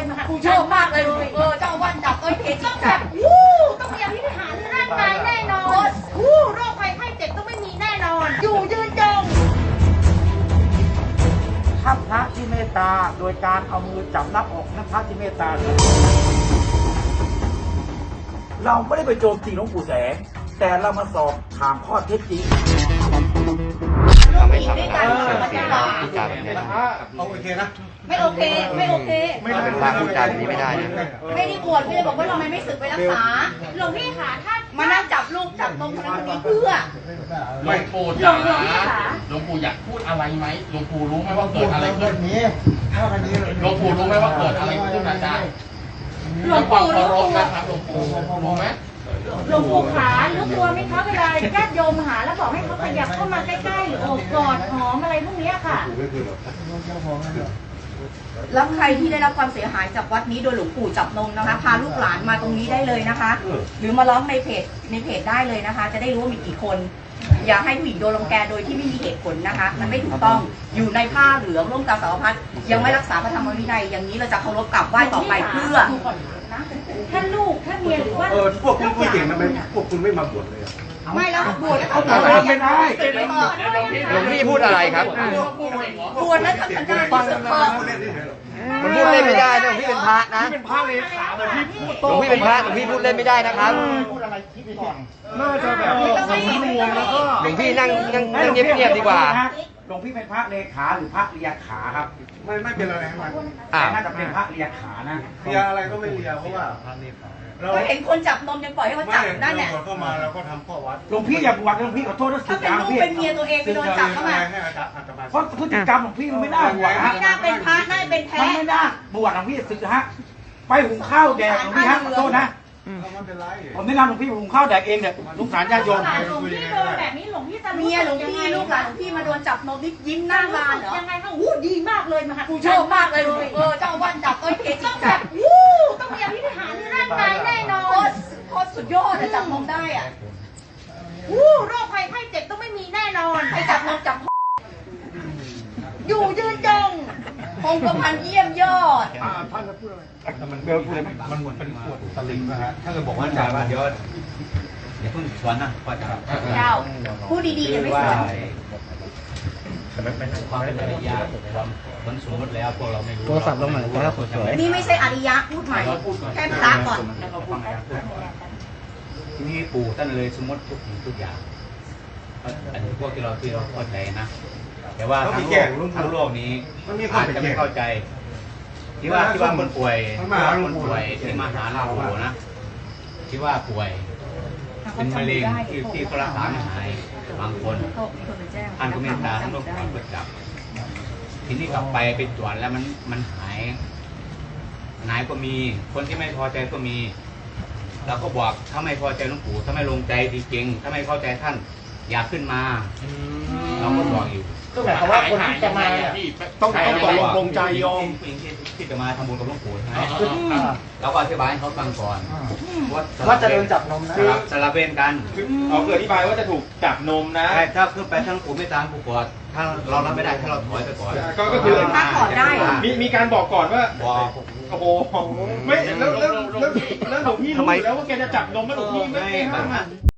เลยมหากูชอบมากเลย เออเจ้าอาวันจับเอ้ยเพจต้องจัแบบบวู้ต้องมีอภินิหารร่างกายแน่นอนวู้โรคภัยไข้เจ็บต้องไม่มีแน่นอน อยู่ยืนยงถ้าพระที่เมตตา โดยการเอามือจับหน้าอกนั่นพระที่เมตตาเลยเราไม่ได้ไปโจมตีหลวงปู่แสง แต่เรามาสอบถามข้อเท็จจริงร่วมผิดด้วยกันมาจะด่าพูดจาแบบนี้นะเอาโอเคนะ ไม่โอเคไม่โอเคเราเป็นพระพูดจาแบบนี้ไม่ได้นะ ไม่ได้บวชพี่เลยบอกว่าทำไมไม่สึกไปรักษาหลวงพี่ขาถ้ามานั่งจับลูกจับนมคนนั้นคนนี้เพื่อ หลวงปู่จ๋าหลวงปู่อยากพูดอะไรไหมหลวงปู่รู้ไหมว่าเกิดอะไรขึ้นนี้ถ้าวันนี้หลวงปู่รู้ไหมว่าเกิดอะไรขึ้นอาจารย์หลวงปู่ด้วยรู้ความตัวเคารพนะครับหลวงปู่รู้ไหมหลวงปู่ขารู้ตัวไหมคะเวลาญาติโยมมาหาแล้วบอกให้เขาขยับเข้ามาใกล้ๆหรือโอบกอดหอมอะไรพวกเนี้ยค่ะ แล้วใครที่ได้รับความเสียหายจากวัดนี้โดยหลวงปู่จับนมนะคะ พาลูกหลานมาตรงนี้ได้เลยนะคะ หรือมาร้องในเพจในเพจได้เลยนะคะ จะได้รู้ว่ามีกี่คน อย่าให้ผู้หญิงโดนรังแกโดยที่ไม่มีเหตุผลนะคะ มันไม่ถูกต้องอยู่ในผ้าเหลืองร่วมกับสารพัดยังไม่รักษาพระธรรมวินัยอย่างนี้เราจะเคารพกราบไหว้ต่อไปเพื่อ ถ้าลูกถ้าเมียหรือว่าเออพวกคุณพูดเก่งทำไมพวกคุณไม่มาบวชเลยอะ ไม่แล้วบวชแล้วเขาเอาไปไม่ได้หลวงพี่พูดอะไรครับบวชแล้วทำสัญญาที่สุดเถอะมันพูดเล่นไม่ได้นะหลวงพี่เป็นพระนะเป็นพระเลขาเลยที่พูดหลวงพี่เป็นพระหลวงพี่พูดเล่นไม่ได้นะครับพูดอะไรคิดก่อนน่าจะแบบสำรวมแล้วก็หลวงพี่นั่งนั่งนั่งเงียบๆดีกว่าห ลวงพี่เป็นพระเลขาหรือพระเลียขาครับไม่ไม่เป็นอะไรทั้งนั้นอ่า แต่น่าจะเป็นพระเลียขานะเลียอะไรก็ไม่เลียเพราะว่าเราก็เห็นคนจับนมยังปล่อยให้เขาไม่จับเรานั่นแหละบวชเข้ามาเราก็ทำข้อวัดหลวงพี่อย่าบวชหลวงพี่ขอโทษนะสึถ้ากเป็นยาหลวงพี่ลูกเป็นเมียตัวเองไปโดนจับเข้ามาให้อาจารย์อาตมาเพราะพฤติกรรมของพี่มันไม่น่าบวชฮะ ไม่น่าเป็นพระน่าเป็นมันแพ้ไม่น่าบวชหลวงพี่สึกฮะ ไปหุงข้าวแดกหลวงพี่ฮะขอโทษนะ เราไม่เป็นไรผมแนะนำหลวงพี่หุงข้าวแดกเองเนี่ยลูกสารญาติโยม หลานหลวงพี่โดนแบบนี้หลวงพี่จะเมียหลวงพี่ ลูกหลานหลวงพี่มาโดนจับนมนี่ยิ้มหน้าบานเหรอยังไงคะอู้ดีมากเลยมหากูชอบมากเลยเออเจ้าอาวันจับเอ้ยเพจต้องแบจับบวู้ต้องมีอภินิหารร่างกายแน่นอโคนตรโคตรสุดยอดอะจับนมได้อะวู้โรคภัยไข้เจ็บต้องไม่มีแน่นอนให้จับนมจับ อยู่ยืนยง คงกระพันเยี่ยมยอดท่านจะพูดอะไรมันเบลพูดอะไรมันเหมือนเป็นขวดตะลิงนะฮะ ถ้าเกิดบอกว่าอาจารย์ว่าเดี๋ยวอย่าเพิ่งสวนนะพ่ออาจารย์เจ้าพูดดีๆกันไม่สวนความเป็นอริยะความผลสมมติแล้วพวกเราไม่รู้โทรศัพท์ลงหน่อยครับสวยนี่ไม่ใช่อริยะพูดใหม่แค่พระก่อนทีนี้ปู่ท่านเลยสมมติทุกสิ่งทุกอย่างอันนี้พวกที่เราที่เราเข้าใจนะ แต่ว่าทั้งโลกทั้งโลกนี้อาจจะไม่เข้าใจ ที่ว่าที่ว่าคนป่วยที่ว่าคนป่วยที่มาหาเราปู่นะที่ว่าป่วยเป็นมะเร็งที่ที่เขารักษาไม่หายบางคนท่านก็เมตตาท่านก็ขอเปิดจับ ทีนี้กลับไปไปตรวจแล้วมันมันหายหายก็มี คนที่ไม่พอใจก็มีเราก็บอกถ้าไม่พอใจหลวงปู่ถ้าไม่ลงใจจริงๆถ้าไม่เข้าใจท่าน อยากขึ้นมา เราก็บอกอยู่ ก็หมายความว่าคนที่จะมาเนี่ย ต้องต้องตกลงปรงใจโยมผู้หญิงที่ที่จะมาทำบุญกับหลวงปู่ใช่ไหมเราก็อธิบายให้เขาฟังก่อนว่าจะโดนจับนมนะสลับสลับเวรกันเขาคืออธิบายว่าจะถูกจับนมนะใช่ถ้าขึ้นไปทั้งปู่ไม่ตามปู่กอดถ้าเรารับไม่ได้ถ้าเราถอยไปก่อนก็ก็คือถ้าถอดได้ มีมีการบอกก่อนว่า บอกโอ้โหไม่แล้วแล้วแล้วแล้วหลวงพี่รู้อยู่แล้วว่าแกจะจับนมแล้วหลวงพี่ไม่ไม่ไม่ห้ามอะ